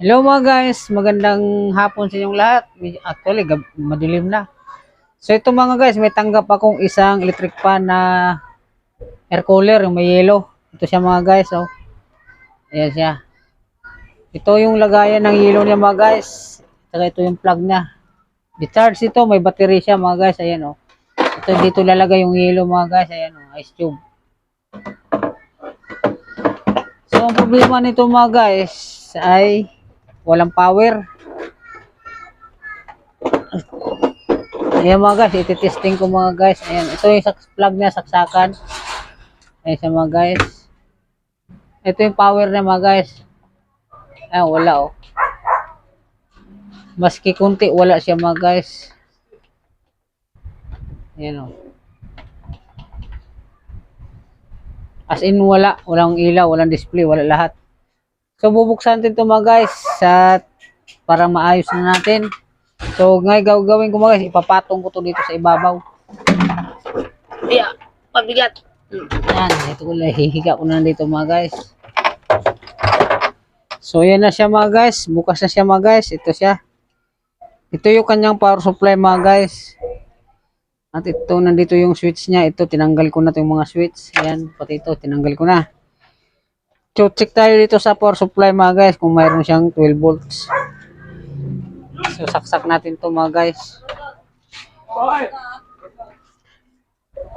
Hello mga guys, magandang hapon sa inyong lahat. Actually, madilim na. So ito mga guys, may tanggap akong isang electric fan na air cooler, yung may yellow. Ito siya mga guys, oh. Ayan siya. Ito yung lagayan ng yellow niya mga guys. Saka ito yung plug niya. Di-charge ito, may battery siya mga guys. Ayan oh. Ito dito lalagay yung yellow mga guys. Ayan oh, ice tube. So ang problema nito mga guys ay walang power. Ayan mga guys, ititesting ko mga guys. Ayan, ito yung plug niya, saksakan. Ayan siya mga guys. Ito yung power niya mga guys. Ayan, wala oh. Maski kunti, wala siya mga guys. Ayan oh. As in, wala. Walang ilaw, walang display, wala lahat. So, bubuksan natin ito mga guys sa para maayos na natin. So, ngayon gagawin ko mga guys, ipapatong ko to dito sa ibabaw. Yeah, pabigat. Yan, ito ko lang, hihiga ko na dito mga guys. So, yan na siya mga guys. Bukas na siya mga guys. Ito siya. Ito yung kanyang power supply mga guys. At ito, nandito yung switch niya. Ito, tinanggal ko na itong mga switch. Ayan, pati ito, tinanggal ko na. Check tayo dito sa power supply mga guys kung mayroon siyang 12 volts. So, saksak natin to mga guys.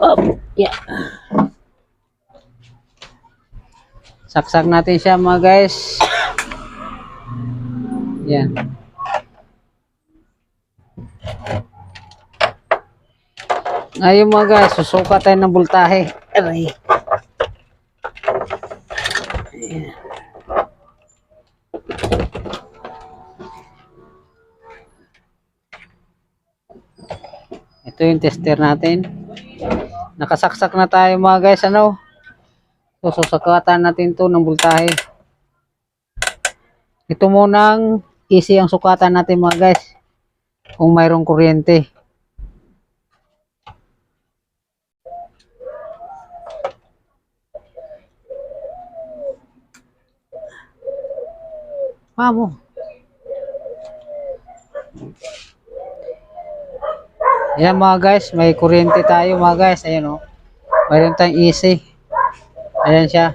Up, yeah. Saksak natin siya mga guys. Yan. Ngayon mga guys, susuka tayo ng voltahe. Aray. Ito yung tester natin. Nakasaksak na tayo mga guys, ano? So, susukatan natin to ng voltahe. Ito munang easy ang sukatan natin mga guys. Kung mayroong kuryente. Mamo. Ayan mga guys, may kuryente tayo mga guys. Ayan o. Mayroon tayong easy. Ayan siya.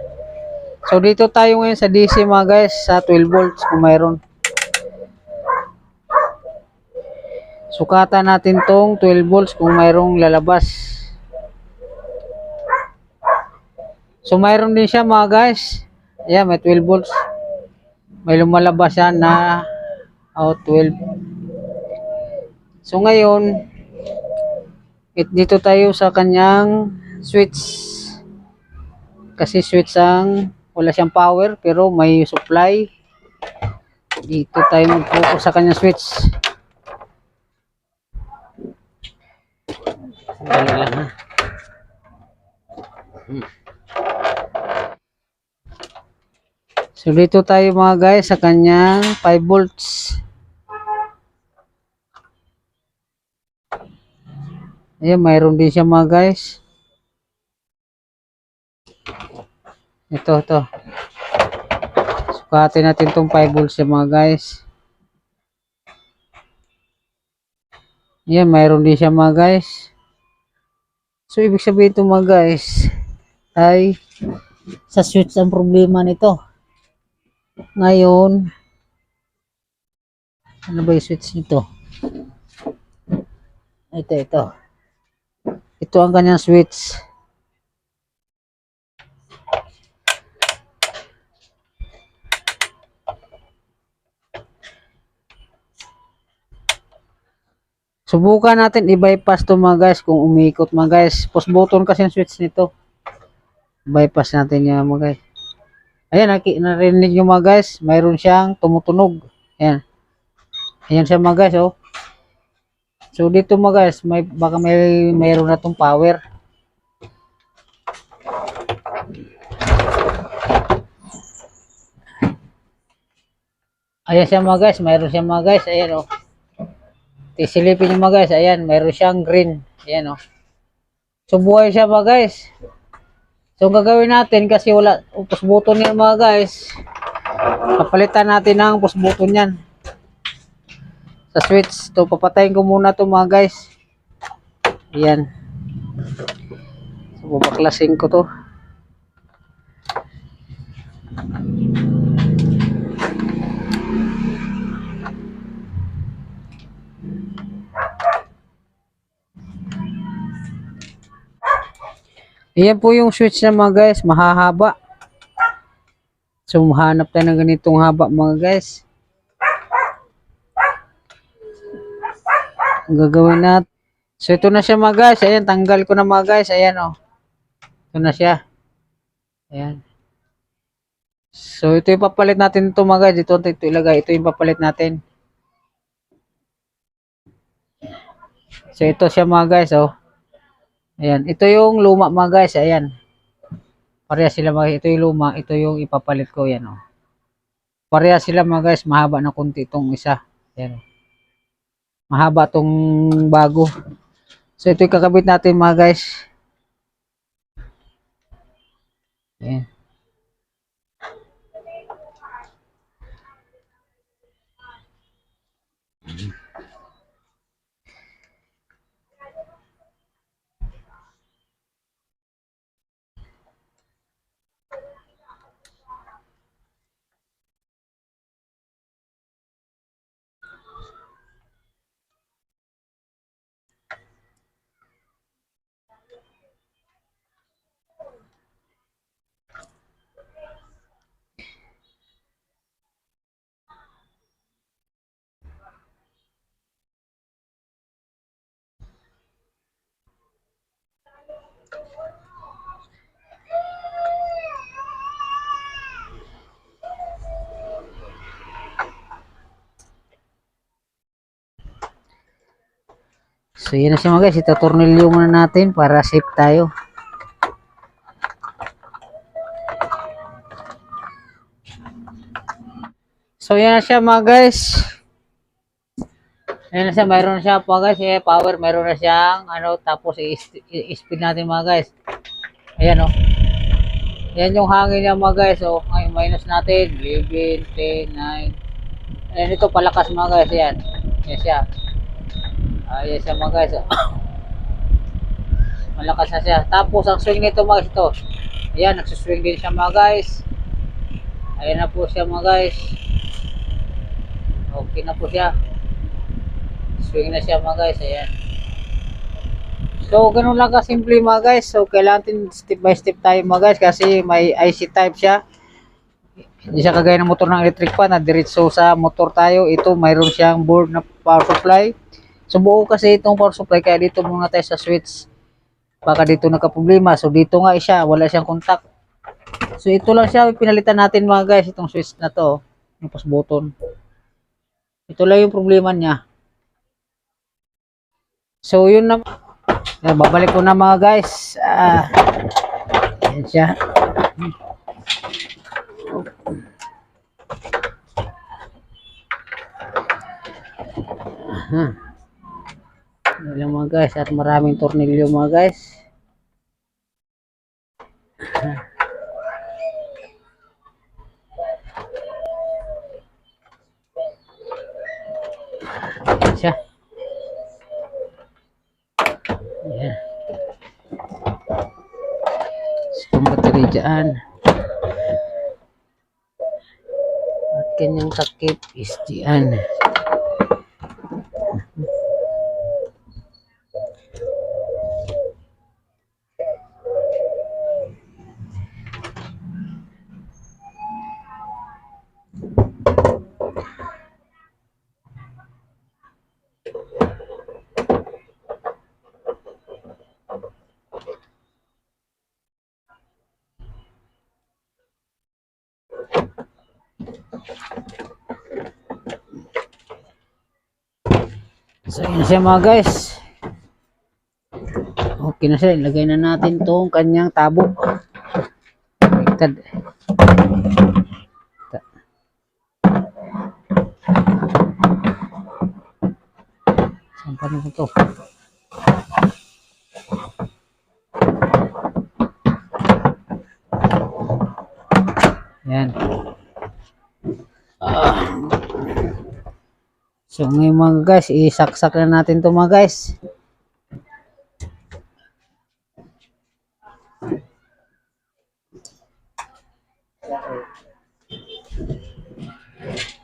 So dito tayo ngayon sa DC mga guys, sa 12 volts kung mayroon. Sukatan natin tong 12 volts kung mayroong lalabas. So mayroon din siya mga guys. Ayan, may 12 volts. May lumalabas siya na out 12. So ngayon, it dito tayo sa kanyang switch. Kasi switch ang wala siyang power pero may supply. Dito tayo mag-focus sa kanyang switch. Dali lang ha. Hmm. So dito tayo mga guys sa kanyang 5 volts. Ayan, mayroon din siya mga guys. Ito, ito. Sukatin natin tong 5 volts siya mga guys. Ayan, mayroon din siya mga guys. So, ibig sabihin ito mga guys, ay sa switch ang problema nito. Ngayon, ano ba yung switch nito? Ito, ito. Ito ang kanyang switch. Subukan natin i-bypass to mga guys kung umiikot mga guys. Push button kasi ang switch nito. Bypass natin yan mga guys. Ayan, narinig nyo mga guys. Mayroon siyang tumutunog. Ayan. Ayan siya mga guys, oh. So, dito mga guys, may, baka may, mayroon na tong power. Ayan siya mga guys, mayroon siya mga guys. Ayan, oh. Tisilipin nyo mga guys. Ayan, mayroon siyang green. Ayan, oh. So, buhay siya mga guys. So, ang gagawin natin kasi wala, upos button yan mga guys. Papalitan natin ng push button yan. Sa switch. To papatayin ko muna to mga guys. Ayan. So, babaklasin ko to. Ayan po yung switch na mga guys, mahahaba. So, mahanap tayo ng ganitong haba mga guys. Gagawin natin. So, ito na siya mga guys. Ayan, tanggal ko na mga guys. Ayan, oh. Ito na siya. Ayan. So, ito yung papalit natin ito mga guys. Ito, ito ilagay. Ito yung papalit natin. So, ito siya mga guys, oh. Ayan. Ito yung luma mga guys. Ayan. Pareha sila mga, ito yung luma, ito yung ipapalit ko, yan oh. Pareha sila mga guys, mahaba na kunti itong isa. Yan oh. Mahaba tong bago. So ito yung kakabit natin mga guys. Yan. So yan na siya mga guys, itatornilyo muna natin para safe tayo. So yan na siya mga guys. Ayan na siya, mayroon na siya po guys, eh, power, mayroon na siyang ano, tapos i-speed natin mga guys. Ayan oh. Yan yung hangin niya mga guys, oh. Ngayon minus natin, 11, 10, 9. Ayan ito palakas mga guys, yan. Yan siya. Ayan siya mga guys. oh. Malakas na siya. Tapos ang swing nito mga guys, ito. Ayan, nagsuswing din siya mga guys. Ayan na po siya mga guys. Okay na po siya. Swing na siya mga guys. Ayan. So, ganun lang kasimple mga guys. So, kailangan natin step by step tayo mga guys kasi may IC type siya. Hindi siya kagaya ng motor ng electric fan na diretso sa motor tayo. Ito, mayroon siyang board na power supply. So, buo kasi itong power supply kaya dito muna tayo sa switch. Baka dito nagka-problema. So, dito nga siya. Wala siyang contact. So, ito lang siya. Pinalitan natin mga guys. Itong switch na to. Yung push button. Ito lang yung problema niya. So, yun na. Yan, babalik ko na mga guys. Ah, yan siya. Aha. Yan lang mga guys. At maraming tornilyo mga guys. Siya. Yan. Itong battery dyan. At kanyang takip is dyan. So na siya mga guys. Okay na siya. Ilagay na natin tong kanyang tabo. Baliktad. Ta- Saan pa na ito? Yan. So ngayon mga guys, isaksak na natin to mga guys.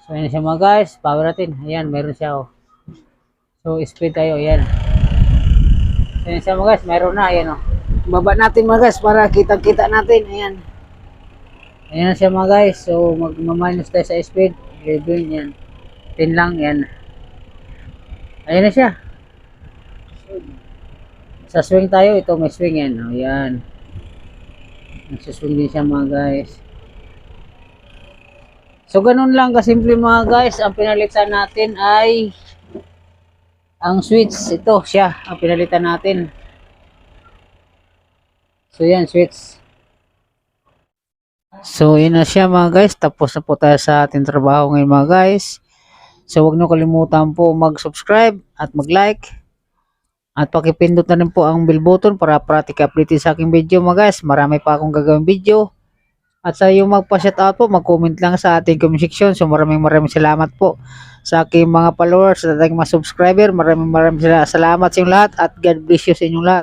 So ayan siya mga guys, power natin. Ayan, meron siya oh. So speed tayo, ayan. So ayan siya mga guys, meron na, ayan oh. Baba natin mga guys para kita-kita natin, ayan. Ayan siya mga guys. So magmaminus tayo sa speed. 11 yan. 10 lang yan. Ayan na siya. Sa swing tayo, ito may swing yan. O yan. Nagsuswing din siya mga guys. So ganun lang kasimple mga guys. Ang pinalitan natin ay ang switch. Ito siya. Ang pinalitan natin. So yan switch. So, yun na siya mga guys. Tapos na po tayo sa ating trabaho ngayon mga guys. So, huwag niyo kalimutan po mag-subscribe at mag-like. At pakipindot na rin po ang bell button para pratik update sa aking video mga guys. Marami pa akong gagawin video. At sa yung magpa-shout out po, mag-comment lang sa ating comment section. So, maraming maraming salamat po sa aking mga followers at ating mga subscriber. Maraming maraming salamat sa inyong lahat at God bless you sa inyong lahat.